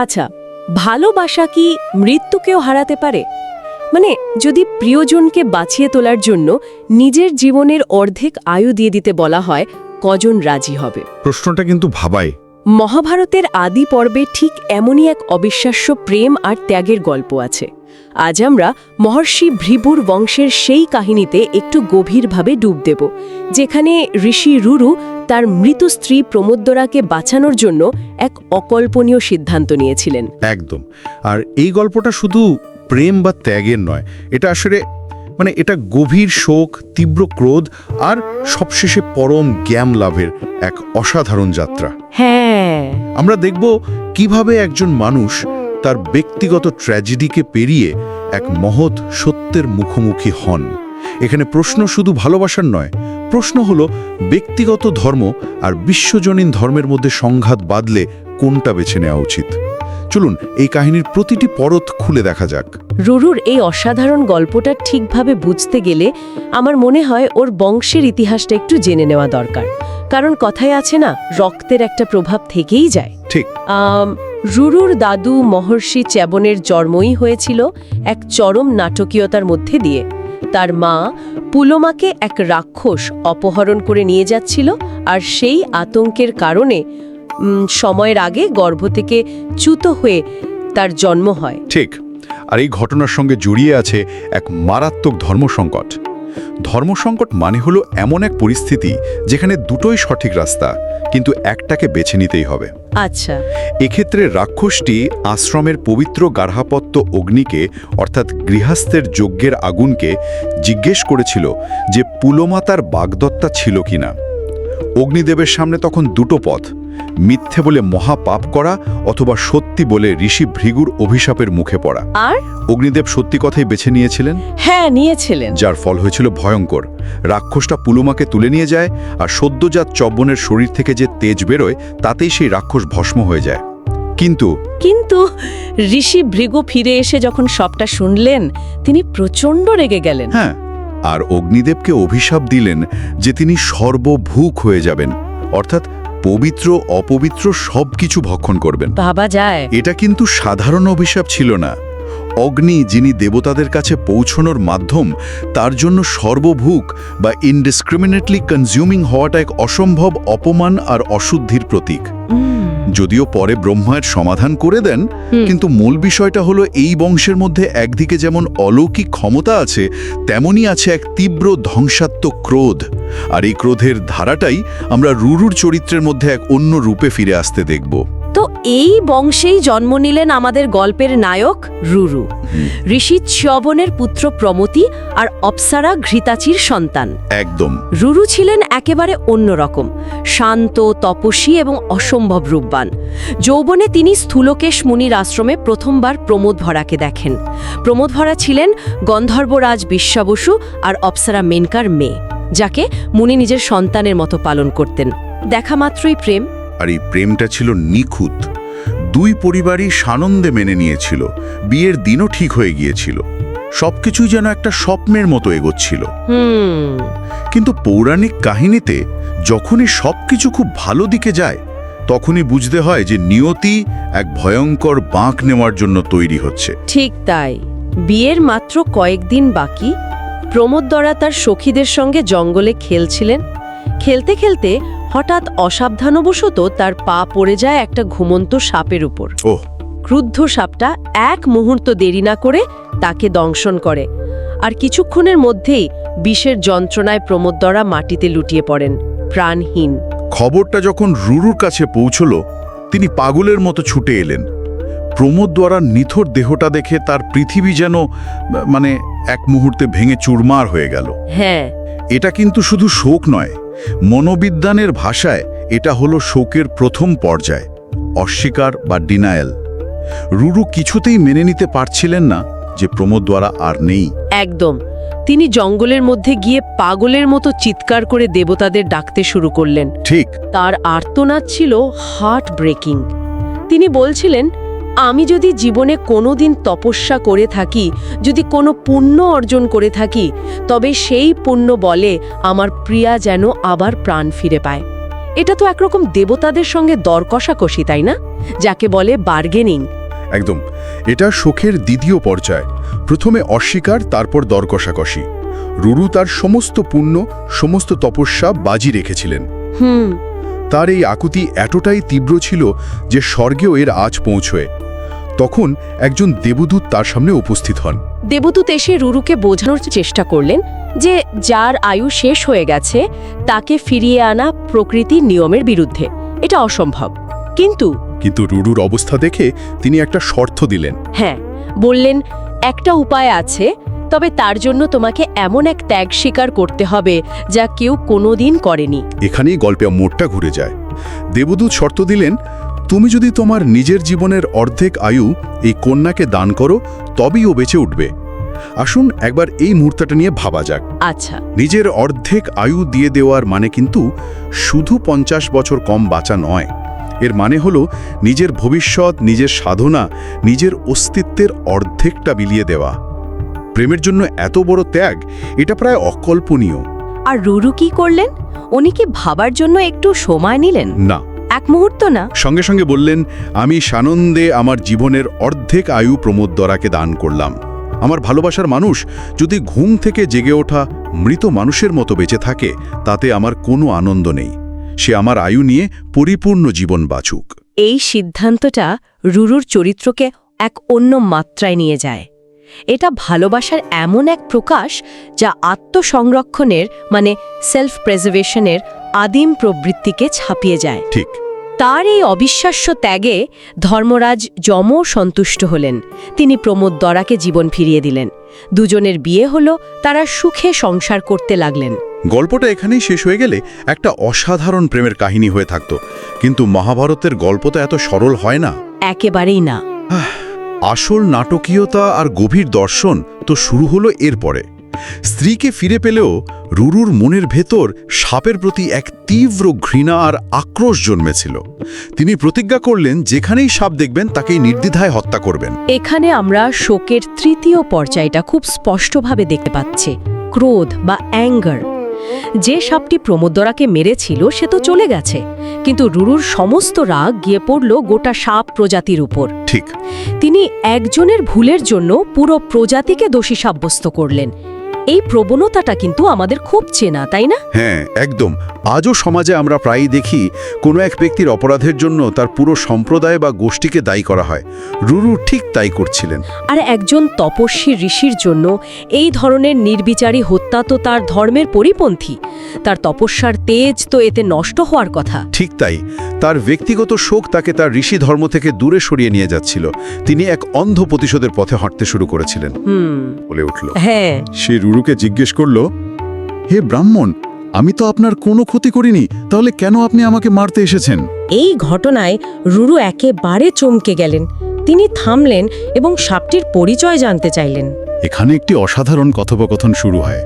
আচ্ছা ভালোবাসা কি মৃত্যুকেও হারাতে পারে? মানে যদি প্রিয়জনকে বাঁচিয়ে তোলার জন্য নিজের জীবনের অর্ধেক আয়ু দিয়ে দিতে বলা হয় কজন রাজি হবে? প্রশ্নটা কিন্তু ভাবায়। মহাভারতের আদি পর্বে ঠিক এমনই এক অবিশ্বাস্য প্রেম আর ত্যাগের গল্প আছে। আজ আমরা মহর্ষি ভৃবুর বংশের সেই কাহিনীতে একটু গভীরভাবে ডুব দেব যেখানে ঋষি রুরু তার মৃত স্ত্রী প্রমোদ্দরাকে বাঁচানোর জন্য এক অকল্পনীয় সিদ্ধান্ত নিয়েছিলেন। একদম। আর এই গল্পটা শুধু প্রেম বা ত্যাগের নয় এটা আসলে মানে এটা গভীর শোক তীব্র ক্রোধ আর সবশেষে পরম জ্ঞান লাভের এক অসাধারণ যাত্রা। হ্যাঁ। আমরা দেখব কীভাবে একজন মানুষ তার ব্যক্তিগত ট্র্যাজেডিকে পেরিয়ে এক মহৎ সত্যের মুখোমুখি হন। এখানে প্রশ্ন শুধু ভালোবাসার নয় প্রশ্ন হলো ব্যক্তিগত ধর্ম আর বিশ্বজনীন ধর্মের মধ্যে সংঘাত বাদলে কোনটা বেছে নেওয়া উচিত? চলুন এই কাহিনীর প্রতিটি পরত খুলে দেখা যাক। রুরুর এই অসাধারণ গল্পটা ঠিকভাবে বুঝতে গেলে আমার মনে হয় ওর বংশের ইতিহাসটা একটু জেনে নেওয়া দরকার। কারণ কথায় আছে না রক্তের একটা প্রভাব থেকেই যায়। ঠিক। রুরুর দাদু মহর্ষি চ্যাবনের জন্মই হয়েছিল এক চরম নাটকীয়তার মধ্যে দিয়ে। তার মা পুলোমাকে এক রাক্ষস অপহরণ করে নিয়ে যাচ্ছিল আর সেই আতঙ্কের কারণে সময়ের আগে গর্ভ থেকে চ্যুত হয়ে তার জন্ম হয়। ঠিক, আর এই ঘটনার সঙ্গে জড়িয়ে আছে এক মারাত্মক ধর্মসংকট। ধর্মসংকট মানে হলো এমন এক পরিস্থিতি যেখানে দুটোই সঠিক রাস্তা। কিন্তু একটাকে বেছে নিতেই হবে। আচ্ছা। এক্ষেত্রে রাক্ষসটি আশ্রমের পবিত্র গার্হাপত্য অগ্নিকে অর্থাৎ গৃহস্থের যজ্ঞের আগুনকে জিজ্ঞেস করেছিল যে পুলমাতার বাগদত্তা ছিল কিনা। অগ্নিদেবের সামনে তখন দুটো পথ। মিথ্যে বলে মহাপাপ করা অথবা সত্যি বলে ঋষি ভৃগুর অভিশাপের মুখে পড়া। আর? অগ্নিদেব সত্যি কথাই বেছে নিয়েছিলেন? হ্যাঁ নিয়েছিলেন। যার ফল হয়েছিল ভয়ঙ্কর। রাক্ষসটা পুলুমাকে তুলে নিয়ে যায় আর সদ্যজাত চব্বনের শরীর থেকে যে তেজ বেরোয় তাতেই সেই রাক্ষস ভস্ম হয়ে যায়। কিন্তু কিন্তু ঋষি ভৃগু ফিরে এসে যখন সবটা শুনলেন তিনি প্রচণ্ড রেগে গেলেন। হ্যাঁ আর অগ্নিদেবকে অভিশাপ দিলেন যে তিনি সর্বভূক হয়ে যাবেন। অর্থাৎ পবিত্র অপবিত্র সব কিছু ভক্ষণ করবেন। ভাবা যায়। এটা কিন্তু সাধারণ অভিশাপ ছিল না। অগ্নি যিনি দেবতাদের কাছে পৌঁছনোর মাধ্যম তার জন্য সর্বভূক বা ইনডিসক্রিমিনেটলি কনজিউমিং হওয়াটা এক অসম্ভব অপমান আর অশুদ্ধির প্রতীক। যদিও পরে ব্রহ্মায়ের সমাধান করে দেন কিন্তু মূল বিষয়টা হলো এই বংশের মধ্যে একদিকে যেমন অলৌকিক ক্ষমতা আছে তেমনই আছে এক তীব্র ধ্বংসাত্মক ক্রোধ। আর এই ক্রোধের ধারাটাই আমরা রুরুর চরিত্রের মধ্যে এক অন্য রূপে ফিরে আসতে দেখব। তো এই বংশেই জন্ম নিলেন আমাদের গল্পের নায়ক রুরু। ঋষি চ্যবনের পুত্র প্রমতি আর অপ্সারা ঘৃতাচির সন্তান। একদম। রুরু ছিলেন একেবারে অন্যরকম শান্ত তপস্বী এবং অসম্ভব রূপবান। যৌবনে তিনি স্থূলকেশ মুনির আশ্রমে প্রথমবার প্রমোদ ভরাকে দেখেন। প্রমোদ ভরা ছিলেন গন্ধর্বরাজ বিশ্বাবসু আর অপ্সরা মেনকার মেয়ে যাকে মুনি নিজের সন্তানের মতো পালন করতেন। দেখা মাত্রই প্রেম। আর এই প্রেমটা ছিল নিখুঁত। দুই পরিবারই সানন্দে মেনে নিয়েছিল। বিয়ের দিনও ঠিক হয়ে গিয়েছিল। সবকিছুই যেন একটা স্বপ্নের মতো এগোচ্ছিল। কিন্তু পৌরাণিক কাহিনীতে যখনই সবকিছু খুব ভালো দিকে যায় তখনই বুঝতে হয় যে নিয়তি এক ভয়ঙ্কর বাঁক নেওয়ার জন্য তৈরি হচ্ছে। ঠিক তাই। বিয়ের মাত্র কয়েকদিন বাকি। প্রমোদরা তার সখীদের সঙ্গে জঙ্গলে খেলছিলেন। খেলতে খেলতে হঠাৎ অসাবধানবশত তার পা পড়ে যায় একটা ঘুমন্ত সাপের উপর। ক্রুদ্ধ সাপটা এক মুহূর্ত দেরি না করে তাকে দংশন করে আর কিছুক্ষণের মধ্যেই বিষের যন্ত্রণায় প্রমোদরা মাটিতে লুটিয়ে পড়েন প্রাণহীন। খবরটা যখন রুরুর কাছে পৌঁছল তিনি পাগলের মতো ছুটে এলেন। প্রমোদ নিথর দেহটা দেখে তার পৃথিবী যেন মানে এক মুহূর্তে ভেঙে চুরমার হয়ে গেল। হ্যাঁ। এটা কিন্তু শুধু শোক নয় মনোবিজ্ঞানের ভাষায় এটা হলো শোকের প্রথম পর্যায় অস্বীকার বা ডিনায়াল রুরু কিছুতেই মেনে নিতে পারছিলেন না যে প্রমোদ দ্বারা আর নেই। একদম। তিনি জঙ্গলের মধ্যে গিয়ে পাগলের মতো চিৎকার করে দেবতাদের ডাকতে শুরু করলেন। ঠিক। তার আর্তনাদ ছিল হার্ট ব্রেকিং তিনি বলছিলেন আমি যদি জীবনে কোনোদিন তপস্যা করে থাকি যদি কোনো পুণ্য অর্জন করে থাকি তবে সেই পুণ্য বলে আমার প্রিয়া যেন আবার প্রাণ ফিরে পায়। এটা তো একরকম দেবতাদের সঙ্গে দর কষাকষি তাই না? যাকে বলে বার্গেনিং একদম। এটা শোকের দ্বিতীয় পর্যায়। প্রথমে অস্বীকার তারপর দর কষাকষি। রুরু তার সমস্ত পুণ্য সমস্ত তপস্যা বাজি রেখেছিলেন। হুম। তার এই আকুতি এতটাই তীব্র ছিল যে স্বর্গেও এর আজ পৌঁছয়। তখন একজন দেবদূত তার সামনে উপস্থিত হন। দেবদূত এসে রুরুকে বোঝানোর চেষ্টা করলেন যে যার আয়ু শেষ হয়ে গেছে তাকে ফিরিয়ে আনা প্রকৃতির নিয়মের বিরুদ্ধে। এটা অসম্ভব। কিন্তু কিন্তু রুরুর অবস্থা দেখে তিনি একটা শর্ত দিলেন। হ্যাঁ বললেন একটা উপায় আছে তবে তার জন্য তোমাকে এমন এক ত্যাগ স্বীকার করতে হবে যা কেউ কোনোদিন করেনি। এখানেই গল্পে মোড়টা ঘুরে যায়। দেবদূত শর্ত দিলেন তুমি যদি তোমার নিজের জীবনের অর্ধেক আয়ু এই কন্যাকে দান করো তবেই ও বেঁচে উঠবে। আসুন একবার এই মুহূর্তটা নিয়ে ভাবা যাক। আচ্ছা। নিজের অর্ধেক আয়ু দিয়ে দেওয়ার মানে কিন্তু শুধু পঞ্চাশ বছর কম বাঁচা নয়। এর মানে হলো নিজের ভবিষ্যৎ নিজের সাধনা নিজের অস্তিত্বের অর্ধেকটা বিলিয়ে দেওয়া। প্রেমের জন্য এত বড় ত্যাগ এটা প্রায় অকল্পনীয়। আর রুরু কি করলেন? উনি কি ভাবার জন্য একটু সময় নিলেন? না। এক মুহূর্ত না। সঙ্গে সঙ্গে বললেন আমি সানন্দে আমার জীবনের অর্ধেক আয়ু প্রমোদ দরাকে দান করলাম। আমার ভালোবাসার মানুষ যদি ঘুম থেকে জেগে ওঠা মৃত মানুষের মতো বেঁচে থাকে তাতে আমার কোনো আনন্দ নেই। সে আমার আয়ু নিয়ে পরিপূর্ণ জীবন বাঁচুক। এই সিদ্ধান্তটা রুরুর চরিত্রকে এক অন্য মাত্রায় নিয়ে যায়। এটা ভালোবাসার এমন এক প্রকাশ যা আত্মসংরক্ষণের মানে সেলফ প্রেজার্ভেশনের আদিম প্রবৃত্তিকে ছাপিয়ে যায়। ঠিক। তার এই অবিশ্বাস্য ত্যাগে ধর্মরাজ যম সন্তুষ্ট হলেন। তিনি প্রমোদ দরাকে জীবন ফিরিয়ে দিলেন। দুজনের বিয়ে হল তারা সুখে সংসার করতে লাগলেন। গল্পটা এখানেই শেষ হয়ে গেলে একটা অসাধারণ প্রেমের কাহিনী হয়ে থাকত। কিন্তু মহাভারতের গল্প তো এত সরল হয় না। একেবারেই না। আসল নাটকীয়তা আর গভীর দর্শন তো শুরু হলো এরপরে। স্ত্রীকে ফিরে পেলেও রুরুর মনের ভেতর সাপের প্রতি এক তীব্র ঘৃণা আর আক্রোশ জন্মেছিল। তিনি প্রতিজ্ঞা করলেন, যেখানেই সাপ দেখবেন তাকেই নির্দ্বিধায় হত্যা করবেন। এখানে আমরা শোকের তৃতীয় পর্যায়টা খুব স্পষ্টভাবে দেখতে পাচ্ছি। ক্রোধ বা অ্যাঙ্গার। যে সাপটি প্রমোদরাকে মেরেছিল সে তো চলে গেছে। কিন্তু রুরুর সমস্ত রাগ গিয়ে পড়ল গোটা সাপ প্রজাতির উপর। ঠিক। তিনি একজনের ভুলের জন্য পুরো প্রজাতিকে দোষী সাব্যস্ত করলেন। এই প্রবণতাটা কিন্তু আমাদের খুব চেনা তাই না? হ্যাঁ একদম। আজও সমাজে আমরা প্রায়ই দেখি কোনো এক ব্যক্তির অপরাধের জন্য তার পুরো সম্প্রদায় বা গোষ্ঠীকে দায়ী করা হয়। রুরু ঠিক তাই করছিলেন। আর একজন তপস্বী ঋষির জন্য এই ধরনের নির্বিচারী হত্যা তো তার ধর্মের পরিপন্থী। তার তপস্যার তেজ তো এতে নষ্ট হওয়ার কথা। ঠিক তাই। তার ব্যক্তিগত শোক তাকে তার ঋষি ধর্ম থেকে দূরে সরিয়ে নিয়ে যাচ্ছিল। তিনি এক অন্ধ প্রতিশোধের পথে হাঁটতে শুরু করেছিলেন। বলে উঠল হ্যাঁ। সে রুরুকে জিজ্ঞেস করল হে ব্রাহ্মণ আমি তো আপনার কোনো ক্ষতি করিনি তাহলে কেন আপনি আমাকে মারতে এসেছেন? এই ঘটনায় রুরু একেবারে চমকে গেলেন। তিনি থামলেন এবং সাপটির পরিচয় জানতে চাইলেন। এখানে একটি অসাধারণ কথোপকথন শুরু হয়।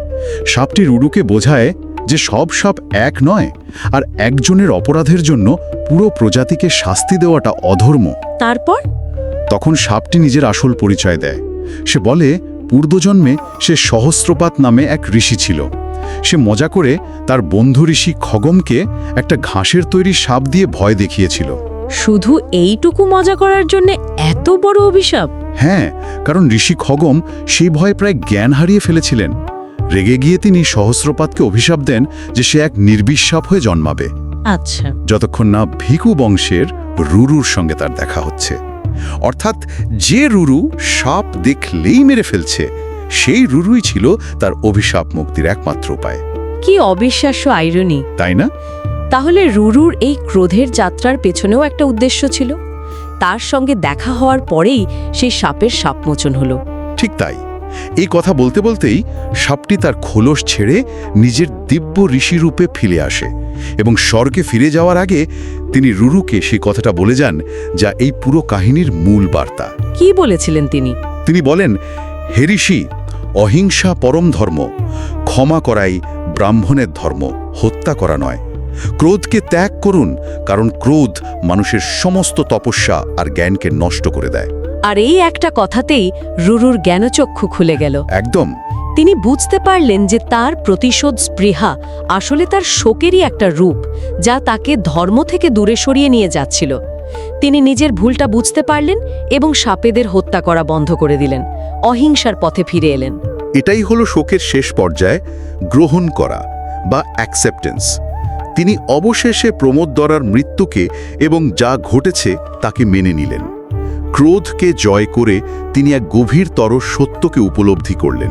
সাপটি রুরুকে বোঝায় যে সব সাপ এক নয় আর একজনের অপরাধের জন্য পুরো প্রজাতিকে শাস্তি দেওয়াটা অধর্ম। তারপর? তখন সাপটি নিজের আসল পরিচয় দেয়। সে বলে পূর্বজন্মে সে সহস্রপাত নামে এক ঋষি ছিল। সে মজা করে তার বন্ধু ঋষি খগমকে একটা ঘাসের তৈরি সাপ দিয়ে ভয় দেখিয়েছিল। শুধু এইটুকু মজা করার জন্য এত বড় অভিশাপ? হ্যাঁ কারণ ঋষি খগম সেই ভয়ে প্রায় জ্ঞান হারিয়ে ফেলেছিলেন। রেগে গিয়ে তিনি সহস্রপাতকে অভিশাপ দেন যে সে এক নির্বিশ্বাপ হয়ে জন্মাবে। আচ্ছা। যতক্ষণ না ভিকু বংশের রুরুর সঙ্গে তার দেখা হচ্ছে। অর্থাৎ যে রুরু সাপ দেখলেই মেরে ফেলছে সেই রুরুই ছিল তার অভিশাপ মুক্তির একমাত্র উপায়। কি অবিশ্বাস্য আইরনি তাই না? তাহলে রুরুর এই ক্রোধের যাত্রার পেছনেও একটা উদ্দেশ্য ছিল। তার সঙ্গে দেখা হওয়ার পরেই সেই সাপের সাপমোচন হলো। ঠিক তাই। এই কথা বলতে বলতেই সাপটি তার খোলস ছেড়ে নিজের দিব্য ঋষি রূপে ফিরে আসে এবং স্বর্গে ফিরে যাওয়ার আগে তিনি রুরুকে সেই কথাটা বলে যান যা এই পুরো কাহিনীর মূল বার্তা। কি বলেছিলেন তিনি? তিনি বলেন হে ঋষি অহিংসা পরম ধর্ম ক্ষমা করাই ব্রাহ্মণের ধর্ম হত্যা করা নয়। ক্রোধকে ত্যাগ করুন কারণ ক্রোধ মানুষের সমস্ত তপস্যা আর জ্ঞানকে নষ্ট করে দেয়। আর এই একটা কথাতেই রুরুর জ্ঞানচক্ষু খুলে গেল। একদম। তিনি বুঝতে পারলেন যে তার প্রতিশোধ স্পৃহা আসলে তার শোকেরই একটা রূপ যা তাকে ধর্ম থেকে দূরে সরিয়ে নিয়ে যাচ্ছিল। তিনি নিজের ভুলটা বুঝতে পারলেন এবং সাপেদের হত্যা করা বন্ধ করে দিলেন। অহিংসার পথে ফিরে এলেন। এটাই হলো শোকের শেষ পর্যায়ে গ্রহণ করা বা অ্যাকসেপ্টেন্স তিনি অবশেষে প্রমোদ দরার মৃত্যুকে এবং যা ঘটেছে তাকে মেনে নিলেন। ক্রোধকে জয় করে তিনি এক গভীরতর সত্যকে উপলব্ধি করলেন।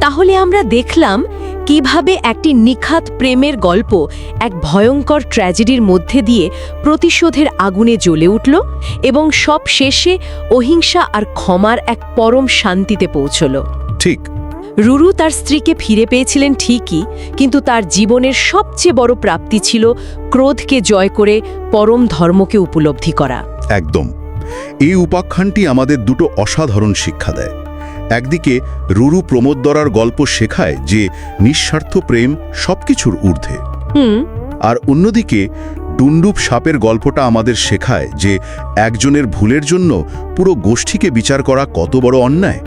তাহলে আমরা দেখলাম কীভাবে একটি নিখাত প্রেমের গল্প এক ভয়ঙ্কর ট্র্যাজেডির মধ্যে দিয়ে প্রতিশোধের আগুনে জ্বলে উঠল এবং সব শেষে অহিংসা আর ক্ষমার এক পরম শান্তিতে পৌঁছল। ঠিক। রুরু তার স্ত্রীকে ফিরে পেয়েছিলেন ঠিকই কিন্তু তার জীবনের সবচেয়ে বড় প্রাপ্তি ছিল ক্রোধকে জয় করে পরম ধর্মকে উপলব্ধি করা। একদম। এই উপাখ্যানটি আমাদের দুটো অসাধারণ শিক্ষা দেয়। একদিকে রুরু প্রমোদদরার গল্প শেখায় যে নিঃস্বার্থ প্রেম সবকিছুর ঊর্ধ্বে। আর অন্যদিকে ডুন্ডুপ সাপের গল্পটা আমাদের শেখায় যে একজনের ভুলের জন্য পুরো গোষ্ঠীকে বিচার করা কত বড় অন্যায়।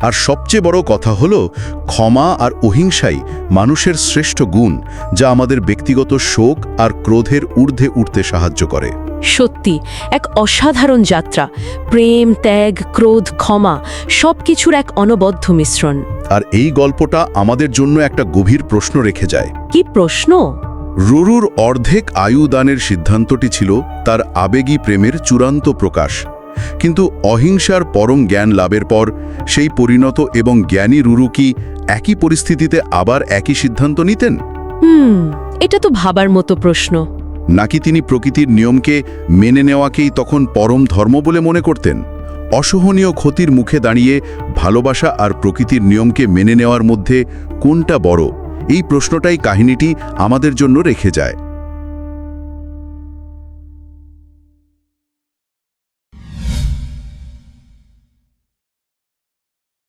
আর সবচেয়ে বড় কথা হল ক্ষমা আর অহিংসাই মানুষের শ্রেষ্ঠ গুণ যা আমাদের ব্যক্তিগত শোক আর ক্রোধের ঊর্ধ্বে উঠতে সাহায্য করে। সত্যি এক অসাধারণ যাত্রা। প্রেম ত্যাগ ক্রোধ ক্ষমা সবকিছুর এক অনবদ্য মিশ্রণ। আর এই গল্পটা আমাদের জন্য একটা গভীর প্রশ্ন রেখে যায়। কি প্রশ্ন? রুরুর অর্ধেক আয়ু দানের সিদ্ধান্তটি ছিল তার আবেগী প্রেমের চূড়ান্ত প্রকাশ। কিন্তু অহিংসার পরম জ্ঞান লাভের পর সেই পরিণত এবং জ্ঞানী রুরু কি একই পরিস্থিতিতে আবার একই সিদ্ধান্ত নিতেন? হুম এটা তো ভাবার মতো প্রশ্ন। নাকি তিনি প্রকৃতির নিয়মকে মেনে নেওয়াকেই তখন পরম ধর্ম বলে মনে করতেন? অসহনীয় ক্ষতির মুখে দাঁড়িয়ে ভালোবাসা আর প্রকৃতির নিয়মকে মেনে নেওয়ার মধ্যে কোনটা বড়? এই প্রশ্নটাই কাহিনীটি আমাদের জন্য রেখে যায়।